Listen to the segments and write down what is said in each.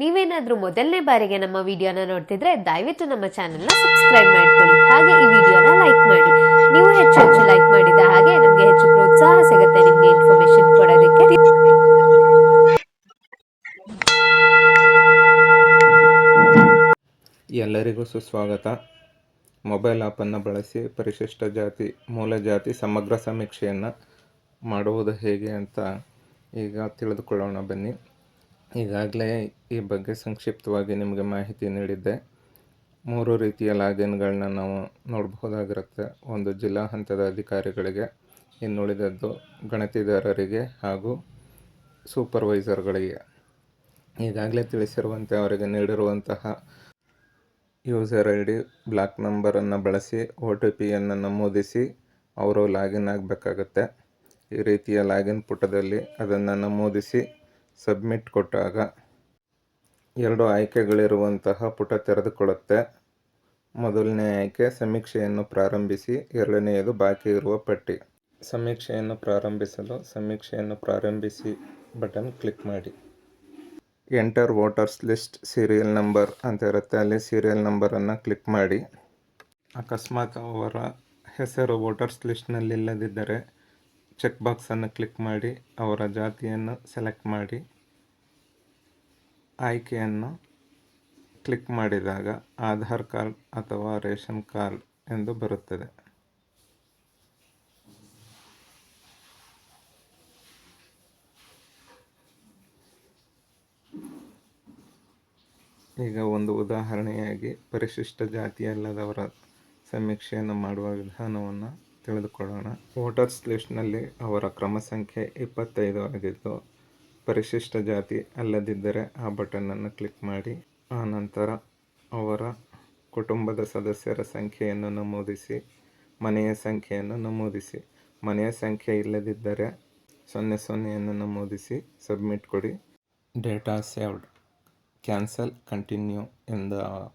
ನೀವೇನಾದ್ರೂ ಮೊದಲನೇ ಬಾರಿಗೆ ನಮ್ಮ ವಿಡಿಯೋನ ನೋಡ್ತಿದ್ರೆ ದಯವಿಟ್ಟು ನಮ್ಮ ಚಾನೆಲ್ನ ಸಬ್ಸ್ಕ್ರೈಬ್ ಮಾಡ್ಕೊಳ್ಳಿ. ಹಾಗೆ ಈ ವಿಡಿಯೋನ ಲೈಕ್ ಮಾಡಿ. ನೀವು ಹೆಚ್ಚು ಹೆಚ್ಚು ಲೈಕ್ ಮಾಡಿದ ಹಾಗೆ ನಮಗೆ ಹೆಚ್ಚು ಪ್ರೋತ್ಸಾಹ ಸಿಗುತ್ತೆ ನಿಮಗೆ ಇನ್ಫಾರ್ಮೇಶನ್ ಕೊಡೋದಕ್ಕೆ. ಎಲ್ಲರಿಗೂ ಸುಸ್ವಾಗತ. ಮೊಬೈಲ್ ಆ್ಯಪನ್ನು ಬಳಸಿ ಪರಿಶಿಷ್ಟ ಜಾತಿ, ಮೂಲ ಜಾತಿ, ಸಮಗ್ರ ಸಮೀಕ್ಷೆಯನ್ನು ಮಾಡುವುದು ಹೇಗೆ ಅಂತ ಈಗ ತಿಳಿದುಕೊಳ್ಳೋಣ ಬನ್ನಿ. ಈಗಾಗಲೇ ಈ ಬಗ್ಗೆ ಸಂಕ್ಷಿಪ್ತವಾಗಿ ನಿಮಗೆ ಮಾಹಿತಿ ನೀಡಿದ್ದೆ. ಮೂರು ರೀತಿಯ ಲಾಗಿನ್ಗಳನ್ನ ನಾವು ನೋಡಬಹುದಾಗಿರುತ್ತೆ. ಒಂದು ಜಿಲ್ಲಾ ಹಂತದ ಅಧಿಕಾರಿಗಳಿಗೆ, ಇನ್ನುಳಿದದ್ದು ಗಣತಿದಾರರಿಗೆ ಹಾಗೂ ಸೂಪರ್ವೈಸರ್ಗಳಿಗೆ ಈಗಾಗಲೇ ತಿಳಿಸಿರುವಂತೆ ಅವರಿಗೆ ನೀಡಿರುವಂತಹ ಯೂಸರ್ ಐ ಡಿ ಬ್ಲಾಕ್ ನಂಬರನ್ನು ಬಳಸಿ ಒ ಟಿ ಪಿಯನ್ನು ನಮೂದಿಸಿ ಅವರು ಲಾಗಿನ್ ಆಗಬೇಕಾಗತ್ತೆ. ಈ ರೀತಿಯ ಲಾಗಿನ್ ಪುಟದಲ್ಲಿ ಅದನ್ನು ನಮೂದಿಸಿ ಸಬ್ಮಿಟ್ ಕೊಟ್ಟಾಗ ಎರಡು ಆಯ್ಕೆಗಳಿರುವಂತಹ ಪುಟ ತೆರೆದುಕೊಳ್ಳುತ್ತೆ. ಮೊದಲನೇ ಆಯ್ಕೆ ಸಮೀಕ್ಷೆಯನ್ನು ಪ್ರಾರಂಭಿಸಿ, ಎರಡನೆಯದು ಬಾಕಿ ಇರುವ ಪಟ್ಟಿ. ಸಮೀಕ್ಷೆಯನ್ನು ಪ್ರಾರಂಭಿಸಲು ಸಮೀಕ್ಷೆಯನ್ನು ಪ್ರಾರಂಭಿಸಿ ಬಟನ್ ಕ್ಲಿಕ್ ಮಾಡಿ. Enter voters list serial number ಅಂತ ಇರುತ್ತೆ, ಅಲ್ಲಿ ಸೀರಿಯಲ್ ನಂಬರನ್ನು ಕ್ಲಿಕ್ ಮಾಡಿ. ಅಕಸ್ಮಾತ್ ಅವರ ಹೆಸರು ವೋಟರ್ಸ್ ಲಿಸ್ಟ್ನಲ್ಲಿಲ್ಲದಿದ್ದರೆ ಚೆಕ್ ಬಾಕ್ಸನ್ನು ಕ್ಲಿಕ್ ಮಾಡಿ, ಅವರ ಜಾತಿಯನ್ನು ಸೆಲೆಕ್ಟ್ ಮಾಡಿ. ಆಯ್ಕೆಯನ್ನು ಕ್ಲಿಕ್ ಮಾಡಿದಾಗ ಆಧಾರ್ ಕಾರ್ಡ್ ಅಥವಾ ರೇಷನ್ ಕಾರ್ಡ್ ಎಂದು ಬರುತ್ತದೆ. ಈಗ ಒಂದು ಉದಾಹರಣೆಯಾಗಿ ಪರಿಶಿಷ್ಟ ಜಾತಿಯಲ್ಲದವರ ಸಮೀಕ್ಷೆಯನ್ನು ಮಾಡುವ ವಿಧಾನವನ್ನು ತಿಳಿದುಕೊಳ್ಳೋಣ. ವೋಟರ್ಸ್ ಲಿಸ್ಟ್ನಲ್ಲಿ ಅವರ ಕ್ರಮ ಸಂಖ್ಯೆ ಇಪ್ಪತ್ತೈದು ಆಗಿದ್ದು ಪರಿಶಿಷ್ಟ ಜಾತಿ ಅಲ್ಲದಿದ್ದರೆ ಆ ಬಟನನ್ನು ಕ್ಲಿಕ್ ಮಾಡಿ, ಆ ನಂತರ ಅವರ ಕುಟುಂಬದ ಸದಸ್ಯರ ಸಂಖ್ಯೆಯನ್ನು ನಮೂದಿಸಿ, ಮನೆಯ ಸಂಖ್ಯೆಯನ್ನು ನಮೂದಿಸಿ. ಮನೆಯ ಸಂಖ್ಯೆ ಇಲ್ಲದಿದ್ದರೆ ಸೊನ್ನೆ ಸೊನ್ನೆಯನ್ನು ನಮೂದಿಸಿ, ಸಬ್ಮಿಟ್ ಕೊಡಿ. ಡೇಟಾ ಸೇವ್ಡ್ ಕ್ಯಾನ್ಸಲ್, ಕಂಟಿನ್ಯೂ ಎಂದ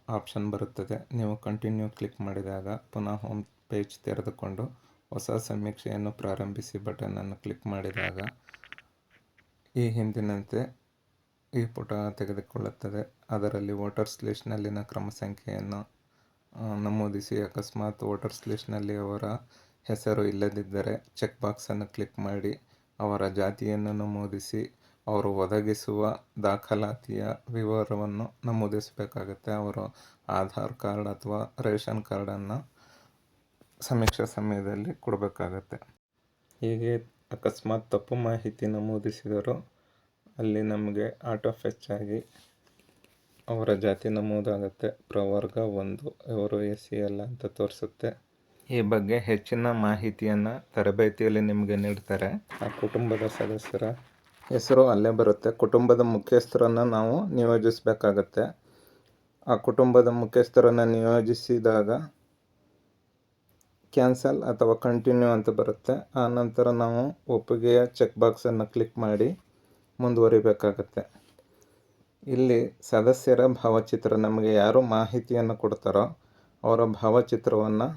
ಆಪ್ಷನ್ ಬರುತ್ತದೆ. ನೀವು ಕಂಟಿನ್ಯೂ ಕ್ಲಿಕ್ ಮಾಡಿದಾಗ ಪುನಃ ಹೋಮ್ ಪೇಜ್ ತೆರೆದುಕೊಂಡು ಹೊಸ ಸಮೀಕ್ಷೆಯನ್ನು ಪ್ರಾರಂಭಿಸಿ ಬಟನನ್ನು ಕ್ಲಿಕ್ ಮಾಡಿದಾಗ ಈ ಹಿಂದಿನಂತೆ ಈ ಪುಟ ತೆಗೆದುಕೊಳ್ಳುತ್ತದೆ. ಅದರಲ್ಲಿ ವೋಟರ್ಸ್ ಲಿಸ್ಟ್ನಲ್ಲಿನ ಕ್ರಮ ಸಂಖ್ಯೆಯನ್ನು ನಮೂದಿಸಿ. ಅಕಸ್ಮಾತ್ ವೋಟರ್ಸ್ ಲಿಸ್ಟ್ನಲ್ಲಿ ಅವರ ಹೆಸರು ಇಲ್ಲದಿದ್ದರೆ ಚೆಕ್ ಬಾಕ್ಸನ್ನು ಕ್ಲಿಕ್ ಮಾಡಿ, ಅವರ ಜಾತಿಯನ್ನು ನಮೂದಿಸಿ, ಅವರು ಒದಗಿಸುವ ದಾಖಲಾತಿಯ ವಿವರವನ್ನು ನಮೂದಿಸಬೇಕಾಗುತ್ತೆ. ಅವರು ಆಧಾರ್ ಕಾರ್ಡ್ ಅಥವಾ ರೇಷನ್ ಕಾರ್ಡನ್ನು ಸಮೀಕ್ಷಾ ಸಮಯದಲ್ಲಿ ಕೊಡಬೇಕಾಗತ್ತೆ. ಹೀಗೆ ಅಕಸ್ಮಾತ್ ತಪ್ಪು ಮಾಹಿತಿ ನಮೂದಿಸಿದರು ಅಲ್ಲಿ ನಮಗೆ ಆಟೋ ಫೆಚ್ ಆಗಿ ಅವರ ಜಾತಿ ನಮೂದಾಗುತ್ತೆ. ಪ್ರವರ್ಗ ಒಂದು ಇವರು ಎ ಸಿ ಅಲ್ಲ ಅಂತ ತೋರಿಸುತ್ತೆ. ಈ ಬಗ್ಗೆ ಹೆಚ್ಚಿನ ಮಾಹಿತಿಯನ್ನು ತರಬೇತಿಯಲ್ಲಿ ನಿಮಗೆ ನೀಡ್ತಾರೆ. ಆ ಕುಟುಂಬದ ಸದಸ್ಯರ ಹೆಸರು ಅಲ್ಲೇ ಬರುತ್ತೆ. ಕುಟುಂಬದ ಮುಖ್ಯಸ್ಥರನ್ನು ನಾವು ನಿಯೋಜಿಸಬೇಕಾಗತ್ತೆ. ಆ ಕುಟುಂಬದ ಮುಖ್ಯಸ್ಥರನ್ನು ನಿಯೋಜಿಸಿದಾಗ ಕ್ಯಾನ್ಸಲ್ ಅಥವಾ ಕಂಟಿನ್ಯೂ ಅಂತ ಬರುತ್ತೆ. ಆ ನಂತರ ನಾವು ಒಪ್ಪಿಗೆಯ ಚೆಕ್ ಬಾಕ್ಸನ್ನು ಕ್ಲಿಕ್ ಮಾಡಿ ಮುಂದುವರಿಬೇಕಾಗತ್ತೆ. ಇಲ್ಲಿ ಸದಸ್ಯರ ಭಾವಚಿತ್ರ ನಮಗೆ ಯಾರು ಮಾಹಿತಿಯನ್ನು ಕೊಡ್ತಾರೋ ಅವರ ಭಾವಚಿತ್ರವನ್ನು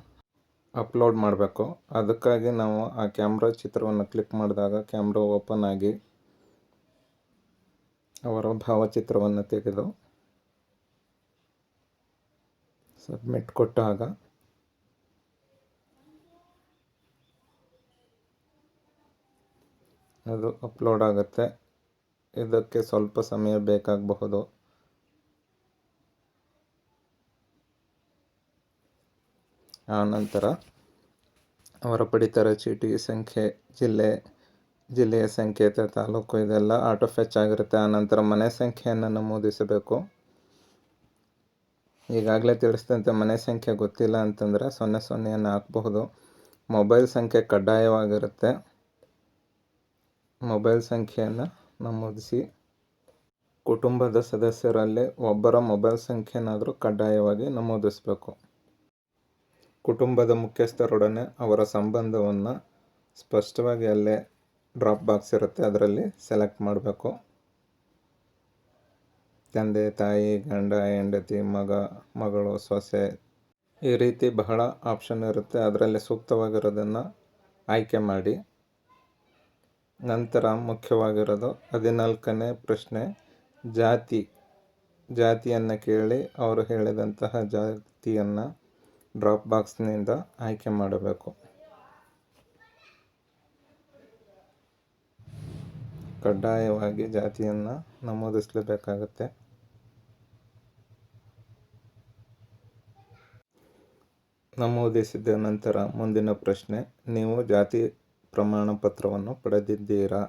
ಅಪ್ಲೋಡ್ ಮಾಡಬೇಕು. ಅದಕ್ಕಾಗಿ ನಾವು ಆ ಕ್ಯಾಮ್ರಾ ಚಿತ್ರವನ್ನು ಕ್ಲಿಕ್ ಮಾಡಿದಾಗ ಕ್ಯಾಮ್ರಾ ಓಪನ್ ಆಗಿ ಅವರ ಭಾವಚಿತ್ರವನ್ನು ತೆಗೆದು ಸಬ್ಮಿಟ್ ಕೊಟ್ಟಾಗ ಅದು ಅಪ್ಲೋಡ್ ಆಗುತ್ತೆ. ಇದಕ್ಕೆ ಸ್ವಲ್ಪ ಸಮಯ ಬೇಕಾಗಬಹುದು. ಆನಂತರ ಅವರ ಪಡಿತರ ಚೀಟಿ ಸಂಖ್ಯೆ, ಜಿಲ್ಲೆ, ಜಿಲ್ಲೆಯ ಸಂಕೇತ ತಾಲೂಕು ಇದೆಲ್ಲ ಆಟೋ ಫೆಚ್ ಆಗಿರುತ್ತೆ. ಆನಂತರ ಮನೆ ಸಂಖ್ಯೆಯನ್ನು ನಮೂದಿಸಬೇಕು. ಈಗಾಗಲೇ ತಿಳಿಸಿದಂತೆ ಮನೆ ಸಂಖ್ಯೆ ಗೊತ್ತಿಲ್ಲ ಅಂತಂದರೆ ಸೊನ್ನೆ ಸೊನ್ನೆಯನ್ನು ಹಾಕಬಹುದು. ಮೊಬೈಲ್ ಸಂಖ್ಯೆ ಕಡ್ಡಾಯವಾಗಿರುತ್ತೆ. ಮೊಬೈಲ್ ಸಂಖ್ಯೆಯನ್ನು ನಮೂದಿಸಿ. ಕುಟುಂಬದ ಸದಸ್ಯರಲ್ಲಿ ಒಬ್ಬರ ಮೊಬೈಲ್ ಸಂಖ್ಯೆನಾದರೂ ಕಡ್ಡಾಯವಾಗಿ ನಮೂದಿಸಬೇಕು. ಕುಟುಂಬದ ಮುಖ್ಯಸ್ಥರೊಡನೆ ಅವರ ಸಂಬಂಧವನ್ನು ಸ್ಪಷ್ಟವಾಗಿ ಅಲ್ಲೇ ಡ್ರಾಪ್ ಬಾಕ್ಸ್ ಇರುತ್ತೆ, ಅದರಲ್ಲಿ ಸೆಲೆಕ್ಟ್ ಮಾಡಬೇಕು. ತಂದೆ, ತಾಯಿ, ಗಂಡ, ಹೆಂಡತಿ, ಮಗ, ಮಗಳು, ಸೊಸೆ, ಈ ರೀತಿ ಬಹಳ ಆಪ್ಷನ್ ಇರುತ್ತೆ. ಅದರಲ್ಲಿ ಸೂಕ್ತವಾಗಿರೋದನ್ನು ಆಯ್ಕೆ ಮಾಡಿ. ನಂತರ ಮುಖ್ಯವಾಗಿರೋದು ಹದಿನಾಲ್ಕನೇ ಪ್ರಶ್ನೆ, ಜಾತಿ. ಜಾತಿಯನ್ನು ಕೇಳಿ ಅವರು ಹೇಳಿದಂತಹ ಜಾತಿಯನ್ನು ಡ್ರಾಪ್ ಬಾಕ್ಸ್ನಿಂದ ಆಯ್ಕೆ ಮಾಡಬೇಕು. ಕಡ್ಡಾಯವಾಗಿ ಜಾತಿಯನ್ನು ನಮೂದಿಸಲೇಬೇಕಾಗತ್ತೆ. ನಮೂದಿಸಿದ ನಂತರ ಮುಂದಿನ ಪ್ರಶ್ನೆ, ನೀವು ಜಾತಿ ಪ್ರಮಾಣ ಪತ್ರವನ್ನು ಪಡೆದಿದ್ದೀರಾ?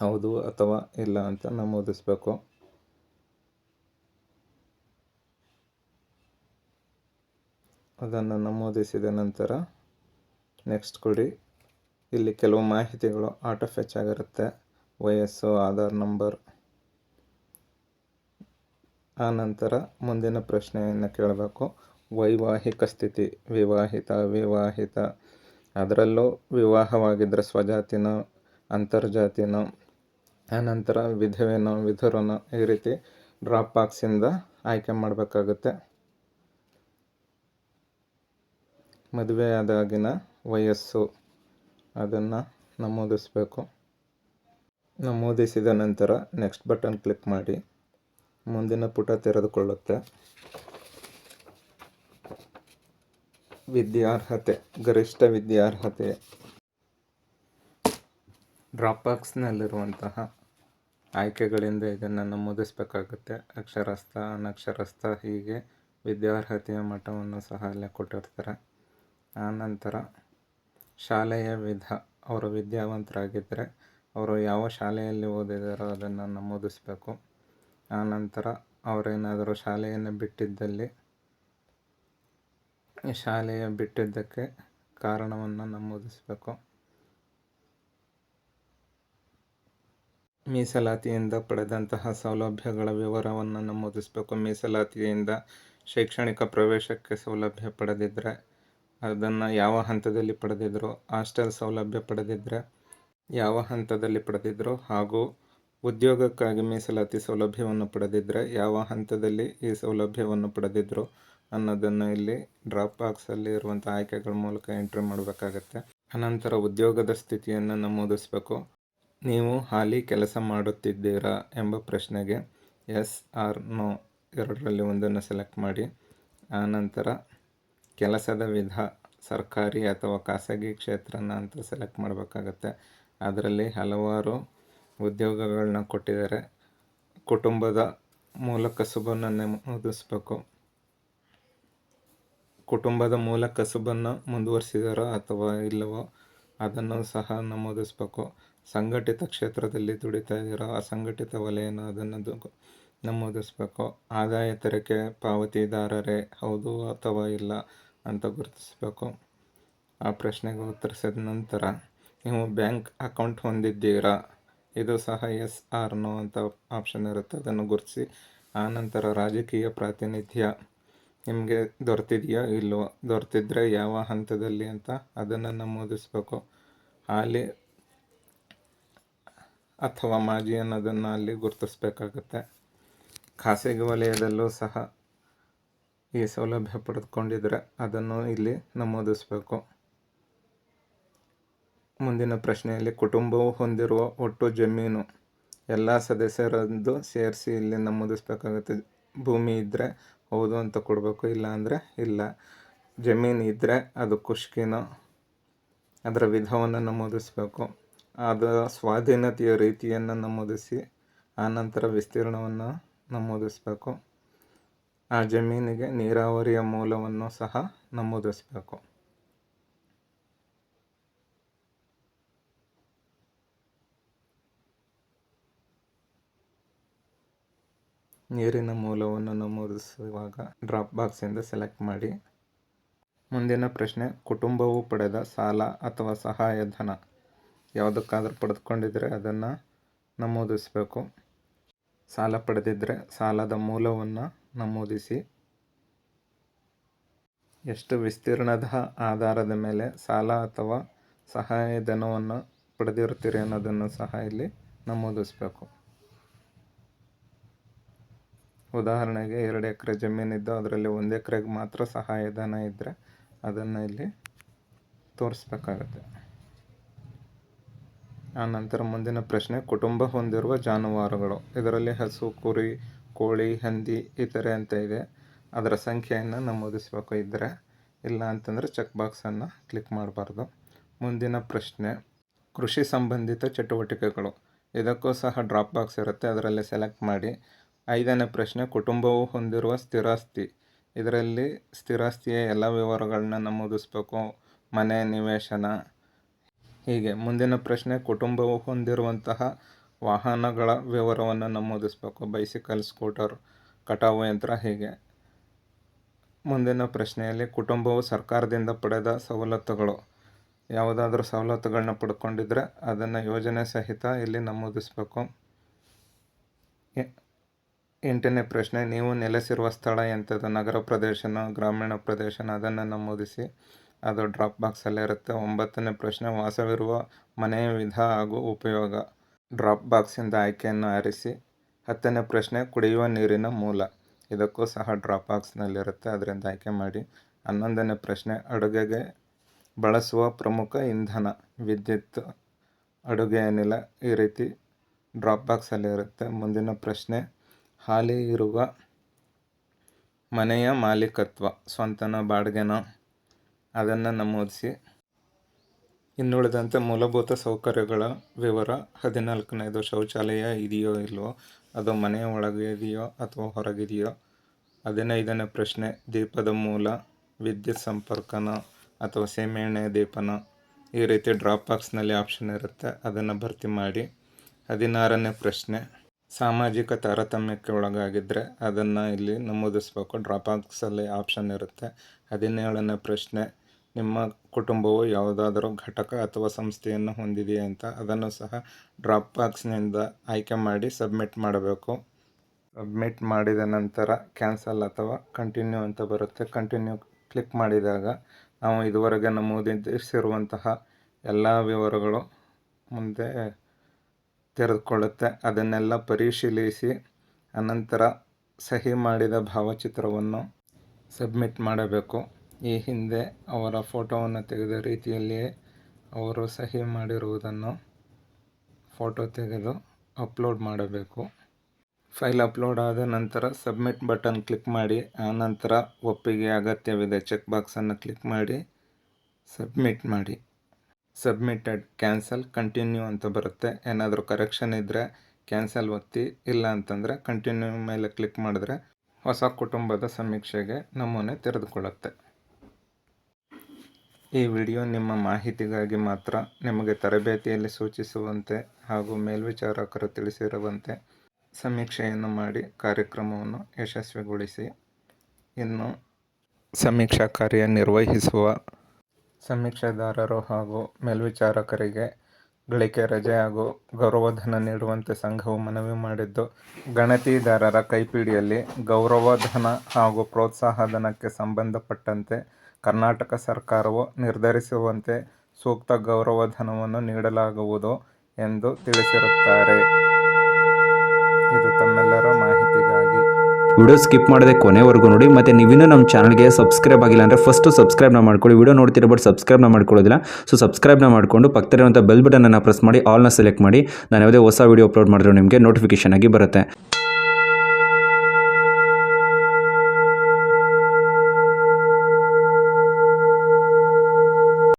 ಹೌದು ಅಥವಾ ಇಲ್ಲ ಅಂತ ನಮೂದಿಸಬೇಕು. ಅದನ್ನು ನಮೂದಿಸಿದ ನಂತರ ನೆಕ್ಸ್ಟ್ ಕೊಡಿ. ಇಲ್ಲಿ ಕೆಲವು ಮಾಹಿತಿಗಳು ಆಟೋ ಫೆಚ್ ಆಗಿರುತ್ತೆ. ವಯಸ್ಸು, ಆಧಾರ್ ನಂಬರ್. ಆ ನಂತರ ಮುಂದಿನ ಪ್ರಶ್ನೆಯನ್ನು ಕೇಳಬೇಕು. ವೈವಾಹಿಕ ಸ್ಥಿತಿ, ವಿವಾಹಿತ ವಿವಾಹಿತ. ಅದರಲ್ಲೂ ವಿವಾಹವಾಗಿದ್ದರೆ ಸ್ವಜಾತಿನೋ, ಅಂತರ್ಜಾತಿನ, ಆನಂತರ ವಿಧವೆನೋ, ವಿಧುರನೋ ಈ ರೀತಿ ಡ್ರಾಪ್ ಬಾಕ್ಸಿಂದ ಆಯ್ಕೆ ಮಾಡಬೇಕಾಗುತ್ತೆ. ಮದುವೆಯಾದಾಗಿನ ವಯಸ್ಸು ಅದನ್ನು ನಮೂದಿಸಬೇಕು. ನಮೂದಿಸಿದ ನಂತರ ನೆಕ್ಸ್ಟ್ ಬಟನ್ ಕ್ಲಿಕ್ ಮಾಡಿ, ಮುಂದಿನ ಪುಟ ತೆರೆದುಕೊಳ್ಳುತ್ತೆ. ವಿದ್ಯಾರ್ಹತೆ, ಗರಿಷ್ಠ ವಿದ್ಯಾರ್ಹತೆ. ಡ್ರಾಪ್ ಬಾಕ್ಸ್ನಲ್ಲಿರುವಂತಹ ಆಯ್ಕೆಗಳಿಂದ ಇದನ್ನು ನಮೂದಿಸಬೇಕಾಗುತ್ತೆ. ಅಕ್ಷರಸ್ಥ, ಅನಕ್ಷರಸ್ಥ ಹೀಗೆ ವಿದ್ಯಾರ್ಹತೆಯ ಮಟ್ಟವನ್ನು ಸಹ ಅಲ್ಲೇ ಕೊಟ್ಟಿರ್ತಾರೆ. ಆನಂತರ ಶಾಲೆಯ ವಿಧ, ಅವರು ವಿದ್ಯಾವಂತರಾಗಿದ್ದರೆ ಅವರು ಯಾವ ಶಾಲೆಯಲ್ಲಿ ಓದಿದಾರೋ ಅದನ್ನು ನಮೂದಿಸಬೇಕು. ಆನಂತರ ಅವರೇನಾದರೂ ಶಾಲೆಯನ್ನು ಬಿಟ್ಟಿದ್ದಲ್ಲಿ ಶಾಲೆಯ ಬಿಟ್ಟಿದ್ದಕ್ಕೆ ಕಾರಣವನ್ನು ನಮೂದಿಸಬೇಕು. ಮೀಸಲಾತಿಯಿಂದ ಪಡೆದಂತಹ ಸೌಲಭ್ಯಗಳ ವಿವರವನ್ನು ನಮೂದಿಸಬೇಕು. ಮೀಸಲಾತಿಯಿಂದ ಶೈಕ್ಷಣಿಕ ಪ್ರವೇಶಕ್ಕೆ ಸೌಲಭ್ಯ ಪಡೆದಿದ್ದರೆ ಅದನ್ನು ಯಾವ ಹಂತದಲ್ಲಿ ಪಡೆದಿದ್ದರು ಹಾಸ್ಟೆಲ್ ಸೌಲಭ್ಯ ಪಡೆದಿದ್ದರೆ ಯಾವ ಹಂತದಲ್ಲಿ ಪಡೆದಿದ್ದರು ಹಾಗೂ ಉದ್ಯೋಗಕ್ಕಾಗಿ ಮೀಸಲಾತಿ ಸೌಲಭ್ಯವನ್ನು ಪಡೆದಿದ್ದರೆ ಯಾವ ಹಂತದಲ್ಲಿ ಈ ಸೌಲಭ್ಯವನ್ನು ಪಡೆದಿದ್ರು ಅನ್ನೋದನ್ನು ಇಲ್ಲಿ ಡ್ರಾಪ್ ಬಾಕ್ಸಲ್ಲಿ ಇರುವಂಥ ಆಯ್ಕೆಗಳ ಮೂಲಕ ಎಂಟ್ರಿ ಮಾಡಬೇಕಾಗತ್ತೆ. ಅನಂತರ ಉದ್ಯೋಗದ ಸ್ಥಿತಿಯನ್ನು ನಮೂದಿಸಬೇಕು. ನೀವು ಹಾಲಿ ಕೆಲಸ ಮಾಡುತ್ತಿದ್ದೀರಾ ಎಂಬ ಪ್ರಶ್ನೆಗೆ ಎಸ್ ಆರ್ ನೋ ಎರಡರಲ್ಲಿ ಒಂದನ್ನು ಸೆಲೆಕ್ಟ್ ಮಾಡಿ. ಆನಂತರ ಕೆಲಸದ ವಿಧ, ಸರ್ಕಾರಿ ಅಥವಾ ಖಾಸಗಿ ಕ್ಷೇತ್ರನ ಅಂತ ಸೆಲೆಕ್ಟ್ ಮಾಡಬೇಕಾಗತ್ತೆ. ಅದರಲ್ಲಿ ಹಲವಾರು ಉದ್ಯೋಗಗಳನ್ನ ಕೊಟ್ಟಿದ್ದಾರೆ. ಕುಟುಂಬದ ಮೂಲಕ ಸುಬನ್ನು ನಮೂದಿಸಬೇಕು ಕುಟುಂಬದ ಮೂಲ ಕಸುಬನ್ನು ಮುಂದುವರಿಸಿದಾರೋ ಅಥವಾ ಇಲ್ಲವೋ ಅದನ್ನು ಸಹ ನಮೂದಿಸಬೇಕು. ಸಂಘಟಿತ ಕ್ಷೇತ್ರದಲ್ಲಿ ದುಡಿತಾ ಇದ್ದೀರೋ ಅಸಂಘಟಿತ ವಲಯನ ಅದನ್ನು ನಮೂದಿಸಬೇಕು. ಆದಾಯ ತೆರಿಗೆ ಪಾವತಿದಾರರೇ ಹೌದು ಅಥವಾ ಇಲ್ಲ ಅಂತ ಗುರುತಿಸಬೇಕು. ಆ ಪ್ರಶ್ನೆಗೆ ಉತ್ತರಿಸಿದ ನಂತರ, ನೀವು ಬ್ಯಾಂಕ್ ಅಕೌಂಟ್ ಹೊಂದಿದ್ದೀರಾ? ಇದು ಸಹ ಎಸ್, ಆರ್, ನೋ ಅಂತ ಆಪ್ಷನ್ ಇರುತ್ತೆ. ಅದನ್ನು ಗುರುತಿಸಿ. ಆನಂತರ ರಾಜಕೀಯ ಪ್ರಾತಿನಿಧ್ಯ. ನಿಮಗೆ ದೊರೆತಿದೆಯೋ ಇಲ್ಲವೋ ದೊರೆತಿದ್ರೆ ಯಾವ ಹಂತದಲ್ಲಿ ಅಂತ ಅದನ್ನು ನಮೂದಿಸಬೇಕು. ಅಲ್ಲಿ ಅಥವಾ ಮಾಜಿ ಅನ್ನೋದನ್ನು ಅಲ್ಲಿ ಗುರುತಿಸ್ಬೇಕಾಗತ್ತೆ. ಖಾಸಗಿ ವಲಯದಲ್ಲೂ ಸಹ ಈ ಸೌಲಭ್ಯ ಪಡೆದುಕೊಂಡಿದ್ರೆ ಅದನ್ನು ಇಲ್ಲಿ ನಮೂದಿಸಬೇಕು. ಮುಂದಿನ ಪ್ರಶ್ನೆಯಲ್ಲಿ ಕುಟುಂಬವು ಹೊಂದಿರುವ ಒಟ್ಟು ಜಮೀನು ಎಲ್ಲ ಸದಸ್ಯರದ್ದು ಸೇರಿಸಿ ಇಲ್ಲಿ ನಮೂದಿಸಬೇಕಾಗುತ್ತೆ. ಭೂಮಿ ಇದ್ದರೆ ಹೌದು ಅಂತ ಕೊಡಬೇಕು, ಇಲ್ಲ ಅಂದರೆ ಇಲ್ಲ. ಜಮೀನು ಇದ್ದರೆ ಅದು ಖುಷ್ಕಿನೋ, ಅದರ ವಿಧವನ್ನು ನಮೂದಿಸಬೇಕು. ಅದರ ಸ್ವಾಧೀನತೆಯ ರೀತಿಯನ್ನು ನಮೂದಿಸಿ ಆನಂತರ ವಿಸ್ತೀರ್ಣವನ್ನು ನಮೂದಿಸಬೇಕು. ಆ ಜಮೀನಿಗೆ ನೀರಾವರಿಯ ಮೂಲವನ್ನು ಸಹ ನಮೂದಿಸಬೇಕು. ನೀರಿನ ಮೂಲವನ್ನು ನಮೂದಿಸುವಾಗ ಡ್ರಾಪ್ ಬಾಕ್ಸಿಂದ ಸೆಲೆಕ್ಟ್ ಮಾಡಿ. ಮುಂದಿನ ಪ್ರಶ್ನೆ, ಕುಟುಂಬವು ಪಡೆದ ಸಾಲ ಅಥವಾ ಸಹಾಯಧನ ಯಾವುದಕ್ಕಾದರೂ ಪಡೆದುಕೊಂಡಿದ್ದರೆ ಅದನ್ನು ನಮೂದಿಸಬೇಕು. ಸಾಲ ಪಡೆದಿದ್ದರೆ ಸಾಲದ ಮೂಲವನ್ನು ನಮೂದಿಸಿ. ಎಷ್ಟು ವಿಸ್ತೀರ್ಣದ ಆಧಾರದ ಮೇಲೆ ಸಾಲ ಅಥವಾ ಸಹಾಯಧನವನ್ನು ಪಡೆದಿರ್ತೀರಿ ಅನ್ನೋದನ್ನು ಸಹ ಇಲ್ಲಿ ನಮೂದಿಸಬೇಕು. ಉದಾಹರಣೆಗೆ ಎರಡು ಎಕರೆ ಜಮೀನಿದ್ದು ಅದರಲ್ಲಿ ಒಂದು ಎಕರೆಗೆ ಮಾತ್ರ ಸಹಾಯಧನ ಇದ್ದರೆ ಅದನ್ನು ಇಲ್ಲಿ ತೋರಿಸ್ಬೇಕಾಗತ್ತೆ. ಆನಂತರ ಮುಂದಿನ ಪ್ರಶ್ನೆ, ಕುಟುಂಬ ಹೊಂದಿರುವ ಜಾನುವಾರುಗಳು, ಇದರಲ್ಲಿ ಹಸು, ಕುರಿ, ಕೋಳಿ, ಹಂದಿ ಇತರೆ ಅಂತ ಇದೆ. ಅದರ ಸಂಖ್ಯೆಯನ್ನು ನಮೂದಿಸಬೇಕು ಇದ್ದರೆ ಇಲ್ಲ ಅಂತಂದರೆ ಚೆಕ್ ಬಾಕ್ಸನ್ನು ಕ್ಲಿಕ್ ಮಾಡಬಾರ್ದು. ಮುಂದಿನ ಪ್ರಶ್ನೆ, ಕೃಷಿ ಸಂಬಂಧಿತ ಚಟುವಟಿಕೆಗಳು, ಇದಕ್ಕೂ ಸಹ ಡ್ರಾಪ್ ಬಾಕ್ಸ್ ಇರುತ್ತೆ, ಅದರಲ್ಲಿ ಸೆಲೆಕ್ಟ್ ಮಾಡಿ ಐದನೇ ಪ್ರಶ್ನೆ, ಕುಟುಂಬವು ಹೊಂದಿರುವ ಸ್ಥಿರಾಸ್ತಿ. ಇದರಲ್ಲಿ ಸ್ಥಿರಾಸ್ತಿಯ ಎಲ್ಲ ವಿವರಗಳನ್ನ ನಮೂದಿಸಬೇಕು. ಮನೆ, ನಿವೇಶನ. ಹೀಗೆ. ಮುಂದಿನ ಪ್ರಶ್ನೆ, ಕುಟುಂಬವು ಹೊಂದಿರುವಂತಹ ವಾಹನಗಳ ವಿವರವನ್ನು ನಮೂದಿಸಬೇಕು. ಬೈಸಿಕಲ್ ಸ್ಕೂಟರ್ ಕಟಾವು ಯಂತ್ರ, ಹೀಗೆ. ಮುಂದಿನ ಪ್ರಶ್ನೆಯಲ್ಲಿ, ಕುಟುಂಬವು ಸರ್ಕಾರದಿಂದ ಪಡೆದ ಸವಲತ್ತುಗಳು. ಯಾವುದಾದ್ರೂ ಸವಲತ್ತುಗಳನ್ನ ಪಡ್ಕೊಂಡಿದ್ರೆ ಅದನ್ನು ಯೋಜನೆ ಸಹಿತ ಇಲ್ಲಿ ನಮೂದಿಸಬೇಕು. ಎಂಟನೇ ಪ್ರಶ್ನೆ, ನೀವು ನೆಲೆಸಿರುವ ಸ್ಥಳ ಎಂಥದ್ದು ನಗರ ಪ್ರದೇಶನ, ಗ್ರಾಮೀಣ ಪ್ರದೇಶನ? ಅದನ್ನು ನಮೂದಿಸಿ. ಅದು ಡ್ರಾಪ್ ಬಾಕ್ಸಲ್ಲೇ ಇರುತ್ತೆ. ಒಂಬತ್ತನೇ ಪ್ರಶ್ನೆ, ವಾಸವಿರುವ ಮನೆಯ ವಿಧ ಹಾಗೂ ಉಪಯೋಗ? ಡ್ರಾಪ್ ಬಾಕ್ಸಿಂದ ಆಯ್ಕೆಯನ್ನು ಆರಿಸಿ. ಹತ್ತನೇ ಪ್ರಶ್ನೆ, ಕುಡಿಯುವ ನೀರಿನ ಮೂಲ? ಇದಕ್ಕೂ ಸಹ ಡ್ರಾಪ್ ಬಾಕ್ಸ್ನಲ್ಲಿರುತ್ತೆ. ಅದರಿಂದ ಆಯ್ಕೆ ಮಾಡಿ. ಹನ್ನೊಂದನೇ ಪ್ರಶ್ನೆ, ಅಡುಗೆಗೆ ಬಳಸುವ ಪ್ರಮುಖ ಇಂಧನ? ವಿದ್ಯುತ್, ಅಡುಗೆ, ಅನಿಲ ಈ ರೀತಿ ಡ್ರಾಪ್ ಬಾಕ್ಸಲ್ಲಿ ಇರುತ್ತೆ. ಮುಂದಿನ ಪ್ರಶ್ನೆ ಹಾಲಿ ಇರುವ ಮನೆಯ ಮಾಲೀಕತ್ವ, ಸ್ವಂತನ ಬಾಡಿಗೆನ ಅದನ್ನು ನಮೂದಿಸಿ. ಇನ್ನುಳಿದಂತೆ ಮೂಲಭೂತ ಸೌಕರ್ಯಗಳ ವಿವರ ಹದಿನಾಲ್ಕನೇದು ಶೌಚಾಲಯ ಇದೆಯೋ ಇಲ್ವೋ, ಅದು ಮನೆಯ ಒಳಗೆ ಇದೆಯೋ ಅಥವಾ ಹೊರಗಿದೆಯೋ. ಹದಿನೈದನೇ ಪ್ರಶ್ನೆ, ದೀಪದ ಮೂಲ, ವಿದ್ಯುತ್ ಸಂಪರ್ಕನ ಅಥವಾ ಸೀಮೆಎಣ್ಣೆ ದೀಪನ. ಈ ರೀತಿ ಡ್ರಾಪ್ ಬಾಕ್ಸ್ನಲ್ಲಿ ಆಪ್ಷನ್ ಇರುತ್ತೆ, ಅದನ್ನು ಭರ್ತಿ ಮಾಡಿ. ಹದಿನಾರನೇ ಪ್ರಶ್ನೆ ಸಾಮಾಜಿಕ ತಾರತಮ್ಯಕ್ಕೆ ಒಳಗಾಗಿದ್ದರೆ ಅದನ್ನು ಇಲ್ಲಿ ನಮೂದಿಸಬೇಕು. ಡ್ರಾಪ್ ಬಾಕ್ಸಲ್ಲಿ ಆಪ್ಷನ್ ಇರುತ್ತೆ. ಹದಿನೇಳನೇ ಪ್ರಶ್ನೆ, ನಿಮ್ಮ ಕುಟುಂಬವು ಯಾವುದಾದರೂ ಘಟಕ ಅಥವಾ ಸಂಸ್ಥೆಯನ್ನು ಹೊಂದಿದೆಯೇ ಅಂತ ಅದನ್ನು ಸಹ ಡ್ರಾಪ್ ಬಾಕ್ಸ್ನಿಂದ ಆಯ್ಕೆ ಮಾಡಿ ಸಬ್ಮಿಟ್ ಮಾಡಬೇಕು. ಸಬ್ಮಿಟ್ ಮಾಡಿದ ನಂತರ ಕ್ಯಾನ್ಸಲ್ ಅಥವಾ ಕಂಟಿನ್ಯೂ ಅಂತ ಬರುತ್ತೆ. ಕಂಟಿನ್ಯೂ ಕ್ಲಿಕ್ ಮಾಡಿದಾಗ ನಾವು ಇದುವರೆಗೆ ನಮೂದಿಸಿರುವಂತಹ ಎಲ್ಲ ವಿವರಗಳು ಮುಂದೆ ತೆರೆದುಕೊಳ್ಳುತ್ತೆ. ಅದನ್ನೆಲ್ಲ ಪರಿಶೀಲಿಸಿ, ಅನಂತರ ಸಹಿ ಮಾಡಿದ ಭಾವಚಿತ್ರವನ್ನು ಸಬ್ಮಿಟ್ ಮಾಡಬೇಕು. ಈ ಹಿಂದೆ ಅವರ ಫೋಟೋವನ್ನು ತೆಗೆದ ರೀತಿಯಲ್ಲಿಯೇ ಅವರು ಸಹಿ ಮಾಡಿರುವುದನ್ನು ಫೋಟೋ ತೆಗೆದು ಅಪ್ಲೋಡ್ ಮಾಡಬೇಕು. ಫೈಲ್ ಅಪ್ಲೋಡ್ ಆದ ನಂತರ ಸಬ್ಮಿಟ್ ಬಟನ್ ಕ್ಲಿಕ್ ಮಾಡಿ ಆನಂತರ ನಂತರ ಒಪ್ಪಿಗೆ ಅಗತ್ಯವಿದೆ ಚೆಕ್ ಬಾಕ್ಸನ್ನು ಕ್ಲಿಕ್ ಮಾಡಿ, ಸಬ್ಮಿಟ್ ಮಾಡಿ. ಸಬ್ಮಿಟೆಡ್ ಕ್ಯಾನ್ಸಲ್ ಕಂಟಿನ್ಯೂ ಅಂತ ಬರುತ್ತೆ. ಏನಾದರೂ ಕರೆಕ್ಷನ್ ಇದ್ದರೆ ಕ್ಯಾನ್ಸಲ್ ಒತ್ತಿ, ಇಲ್ಲ ಅಂತಂದರೆ ಕಂಟಿನ್ಯೂ ಮೇಲೆ ಕ್ಲಿಕ್ ಮಾಡಿದ್ರೆ ಹೊಸ ಕುಟುಂಬದ ಸಮೀಕ್ಷೆಗೆ ನಮೂನೆ ತೆರೆದುಕೊಳ್ಳುತ್ತೆ. ಈ ವಿಡಿಯೋ ನಿಮ್ಮ ಮಾಹಿತಿಗಾಗಿ ಮಾತ್ರ ನಿಮಗೆ ತರಬೇತಿಯಲ್ಲಿ ಸೂಚಿಸುವಂತೆ ಹಾಗೂ ಮೇಲ್ವಿಚಾರಕರು ತಿಳಿಸಿರುವಂತೆ ಸಮೀಕ್ಷೆಯನ್ನು ಮಾಡಿ ಕಾರ್ಯಕ್ರಮವನ್ನು ಯಶಸ್ವಿಗೊಳಿಸಿ. ಇನ್ನು ಸಮೀಕ್ಷಾ ಕಾರ್ಯ ನಿರ್ವಹಿಸುವ ಸಮೀಕ್ಷೆದಾರರು ಹಾಗೂ ಮೇಲ್ವಿಚಾರಕರಿಗೆ ಗಳಿಕೆ ರಜೆ ಹಾಗೂ ಗೌರವಧನ ನೀಡುವಂತೆ ಸಂಘವು ಮನವಿ ಮಾಡಿದ್ದು, ಗಣತಿದಾರರ ಕೈಪಿಡಿಯಲ್ಲಿ ಗೌರವಧನ ಹಾಗೂ ಪ್ರೋತ್ಸಾಹಧನಕ್ಕೆ ಸಂಬಂಧಪಟ್ಟಂತೆ ಕರ್ನಾಟಕ ಸರ್ಕಾರವು ನಿರ್ಧರಿಸುವಂತೆ ಸೂಕ್ತ ಗೌರವಧನವನ್ನು ನೀಡಲಾಗುವುದು ಎಂದು ತಿಳಿಸಿರುತ್ತಾರೆ. ಇದು ತಮ್ಮೆಲ್ಲರ ಮಾಹಿತಿಗಾಗಿ ವಿಡಿಯೋ ಸ್ಕಿಪ್ ಮಾಡದೆ ಕೊನೆವರೆಗೂ ನೋಡಿ, ಮತ್ತು ನೀವಿನ್ನೂ ನಮ್ಮ ಚಾನಲ್ಗೆ ಸಬ್ಸ್ಕ್ರೈಬ್ ಆಗಿಲ್ಲ ಅಂದರೆ ಫಸ್ಟು ಸಬ್ಸ್ಕ್ರೈಬ್ನ ಮಾಡ್ಕೊಳ್ಳಿ. ವಿಡಿಯೋ ನೋಡ್ತಿರೋ ಬಟ್ ಸಬ್ಸ್ಕ್ರೈಬ್ನ ಮಾಡ್ಕೊಳ್ಳೋದಿಲ್ಲ. ಸೊ ಮಾಡ್ಕೊಂಡು ಮಾಡಿಕೊಂಡು ಪಕ್ಕದಲ್ಲಿರುವಂಥ ಬೆಲ್ ಬಟನನ್ನು ಪ್ರೆಸ್ ಮಾಡಿ ಆಲ್ನ ಸೆಲೆಕ್ಟ್ ಮಾಡಿ. ನಾನು ಯಾವುದೇ ಹೊಸ ವಿಡಿಯೋ ಅಪ್ಲೋಡ್ ಮಾಡಿದ್ರು ನಿಮಗೆ ನೋಟಿಫಿಕೇಷನ್ ಆಗಿ ಬರುತ್ತೆ.